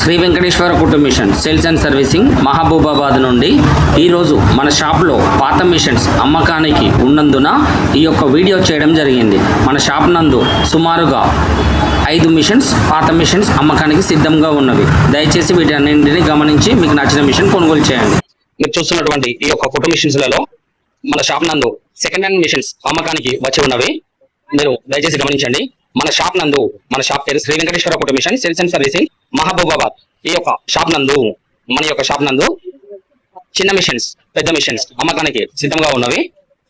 శ్రీ వెంకటేశ్వర కుటుంబ machine sales and servicing Mahabubabad నుండి ఈరోజు మన షాప్లో పాత మిషన్స్ అమ్మకానికి ఉన్నందున ఈ యొక్క వీడియో చేయడం జరిగింది. మన షాప్ నందు సుమారుగా ఐదు మిషన్స్ పాత మిషన్స్ అమ్మకానికి సిద్ధంగా ఉన్నవి. దయచేసి వీటన్నింటిని గమనించి మీకు నచ్చిన మిషన్ కొనుగోలు చేయండి. మీరు చూస్తున్నటువంటి ఈ యొక్క కుటుంబ మిషన్స్లలో మన షాప్ నందు సెకండ్ హ్యాండ్ మిషన్స్ అమ్మకానికి వచ్చి ఉన్నవి. మీరు దయచేసి గమనించండి. మన షాప్ నందు మన షాప్ పేరు Sri Venkateswara photo machine sales and servicing Mahabubabad ఈ యొక్క షాప్ నందు మన యొక్క షాప్ నందు చిన్న మిషన్స్ పెద్ద మిషన్స్ అమ్మకానికి సిద్ధంగా ఉన్నవి.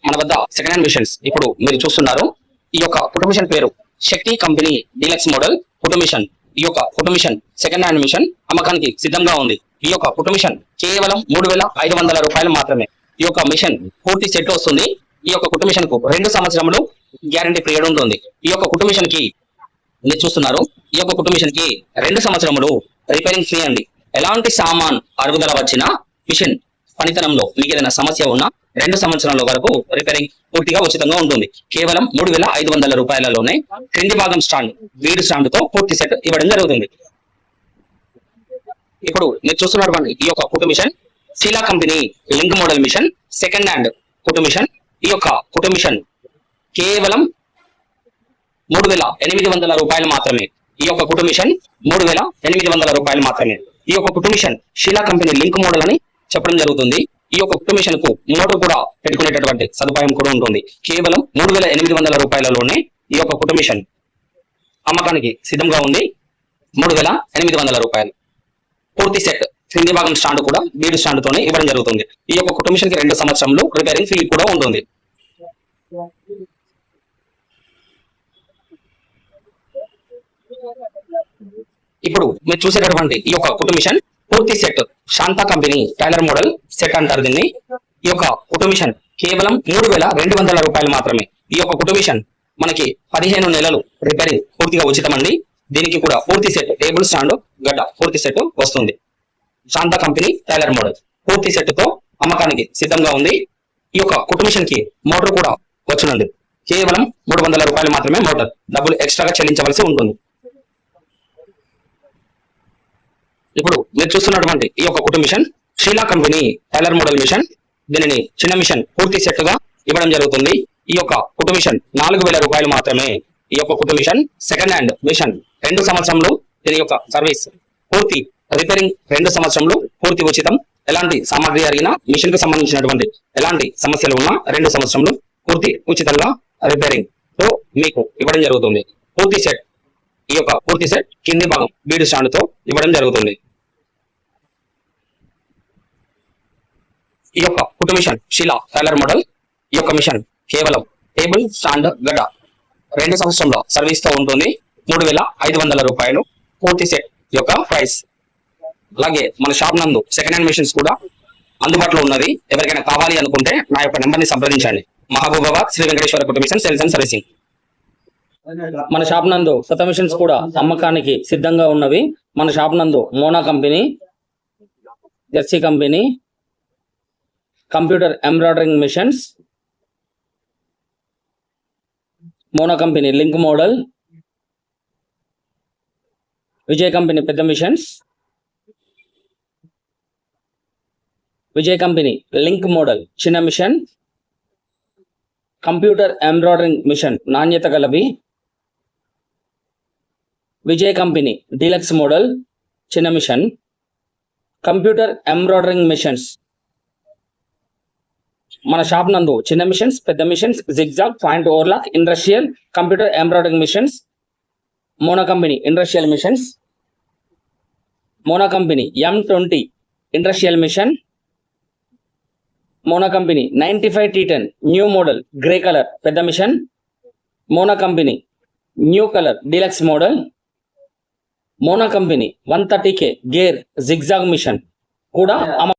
మన వద్ద సెకండ్ హ్యాండ్ మిషన్స్ ఇప్పుడు మీరు చూస్తున్నారు. ఈ యొక్క కుటుంబిషన్ పేరు శక్తి కంపెనీ డీలక్స్ మోడల్ కుటుంబిషన్ ఈ యొక్క కుటుంబిషన్ సెకండ్ హ్యాండ్ మిషన్ అమ్మకానికి సిద్ధంగా ఉంది. ఈ యొక్క కుటుంబిషన్ కేవలం మూడు వేల ఐదు వందల రూపాయలు మాత్రమే. ఈ యొక్క మిషన్ పూర్తి సెట్ వస్తుంది. ఈ యొక్క కుటుంబిషన్కు రెండు సంవత్సరములు గ్యారంటీ పీరియడ్ ఉంటుంది. ఈ యొక్క కుటుంబిషన్కి మీరు చూస్తున్నారు. ఈ యొక్క కుటుంబిషన్కి రెండు సంవత్సరములు రిపేరింగ్ ఫ్రీ అండి. ఎలాంటి సామాన్ అరుగుదల వచ్చినా మిషన్ పనితనంలో మీకు ఏదైనా సమస్య ఉన్నా రెండు సంవత్సరాల వరకు రిపేరింగ్ పూర్తిగా ఉచితంగా ఉంటుంది. కేవలం మూడు వేల ఐదు వందల రూపాయలలోనే క్రింది భాగం స్టాండ్ వీడు స్టాండ్తో పూర్తి సెట్ ఇవ్వడం జరుగుతుంది. ఇప్పుడు మీరు చూస్తున్నటువంటి ఈ యొక్క కుటుంబ machine Sheela company link model machine second hand కుటుంబ మిషన్. ఈ యొక్క కుటుంబ మిషన్ కేవలం మూడు వేల ఎనిమిది వందల రూపాయలు మాత్రమే. ఈ యొక్క కుటుంబిషన్ మూడు వేల ఎనిమిది వందల రూపాయలు మాత్రమే. ఈ యొక్క కుటుంబిషన్ షీలా కంపెనీ లింక్ మోడల్ అని చెప్పడం జరుగుతుంది. ఈ యొక్క కుటుంబిషన్కు మోటార్ కూడా పెట్టుకునేటటువంటి సదుపాయం కూడా ఉంటుంది. కేవలం మూడు వేల ఎనిమిది వందల రూపాయలలోనే ఈ యొక్క కుటుంబిషన్ అమ్మకానికి సిద్ధంగా ఉంది. మూడు వేల ఎనిమిది వందల రూపాయలు. పూర్తి సెట్ క్రింది భాగం స్టాండ్ కూడా బీడు స్టాండ్ తోనే ఇవ్వడం జరుగుతుంది. ఈ యొక్క కుటుంబిషన్కి రెండు సంవత్సరంలో రిపేరింగ్ ఫీ కూడా ఉంటుంది. ఇప్పుడు మీరు చూసేటటువంటి ఈ యొక్క కుటుంబ మిషన్ పూర్తి set Shanta company tailor model set అంటారు దీన్ని. ఈ యొక్క కుటుంబ మిషన్ కేవలం మూడు వేల రెండు వందల రూపాయలు మాత్రమే. ఈ యొక్క కుటుంబ మిషన్ మనకి పదిహేను నెలలు రిపేరింగ్ పూర్తిగా ఉచితమండి. దీనికి కూడా పూర్తి సెట్ టేబుల్ స్టాండ్ గడ్డ పూర్తి సెట్ వస్తుంది. శాంతా కంపెనీ టైలర్ మోడల్ పూర్తి సెట్తో అమ్మకానికి సిద్ధంగా ఉంది. ఈ యొక్క కుటుంబ మిషన్కి మోటార్ కూడా వచ్చునండి. కేవలం మూడు వందల రూపాయలు మాత్రమే మోటార్. డబ్బులు ఎక్స్ట్రాగా చెల్లించవలసి ఉంటుంది. ఇప్పుడు మీరు చూస్తున్నటువంటి ఈ యొక్క కుటుంబ machine Sheela company tailor model machine. దీనిని చిన్న మిషన్ పూర్తి సెట్గా ఇవ్వడం జరుగుతుంది. ఈ యొక్క కుటుంబ మిషన్ నాలుగు వేల రూపాయలు మాత్రమే ఈ యొక్క కుటుంబ మిషన్ సెకండ్ హ్యాండ్ మిషన్ రెండు సంవత్సరంలో దీని యొక్క సర్వీస్ పూర్తి రిపేరింగ్ రెండు సంవత్సరంలో పూర్తి ఉచితం. ఎలాంటి సామాగ్రి అడిగినా మిషన్కు సంబంధించినటువంటి ఎలాంటి సమస్యలు ఉన్నా రెండు సంవత్సరంలో పూర్తి ఉచితంగా రిపేరింగ్తో మీకు ఇవ్వడం జరుగుతుంది. పూర్తి సెట్ ఈ యొక్క పూర్తి సెట్ కింది భాగం బీడు స్టాండ్తో ఇవ్వడం జరుగుతుంది. ఈ యొక్క కుటు మిషన్ శిలా టైలర్ మోడల్ ఈ యొక్క మిషన్ కేవలం టేబుల్ స్టాండ్ గడ్డ రెండు సంవత్సరంలో సర్వీస్తో ఉంటుంది. మూడు వేల ఐదు వందల రూపాయలు పూర్తి సెట్ యొక్క ప్రైస్. అలాగే మన షాప్ నందు సెకండ్ హ్యాండ్ మిషన్స్ కూడా అందుబాటులో ఉన్నది ఎవరికైనా కావాలి అనుకుంటే నా యొక్క నెంబర్ని సంప్రదించండి. మహబూబాబాద్ శ్రీ వెంకటేశ్వర కుటుంబ మిషన్ సేల్స్ అండ్ సర్వీసింగ్ మన షాప్ నందు కొత్త మిషన్స్ కూడా అమ్మకానికి సిద్ధంగా ఉన్నవి. మన షాప్ నందు Mona company jersey company computer embroidering machines Mona company link model Vijay company పెద్ద machines Vijay company link model చిన్న మిషన్ కంప్యూటర్ ఎంబ్రాయిడరింగ్ మిషన్ నాణ్యత గలవి విజయ్ కంపెనీ డీలక్స్ మోడల్ చిన్న మిషన్ కంప్యూటర్ ఎంబ్రాయిడరింగ్ మిషన్స్ మన షాప్ నందు చిన్న machines పెద్ద machines zigzag point overlock industrial computer embroidering machines Mono company industrial machines Mono company M twenty industrial machine Mono company ninety five T ten new model grey colour పెద్ద machine Mono company new colour deluxe model Mono company one thirty K gear zigzag machine కూడా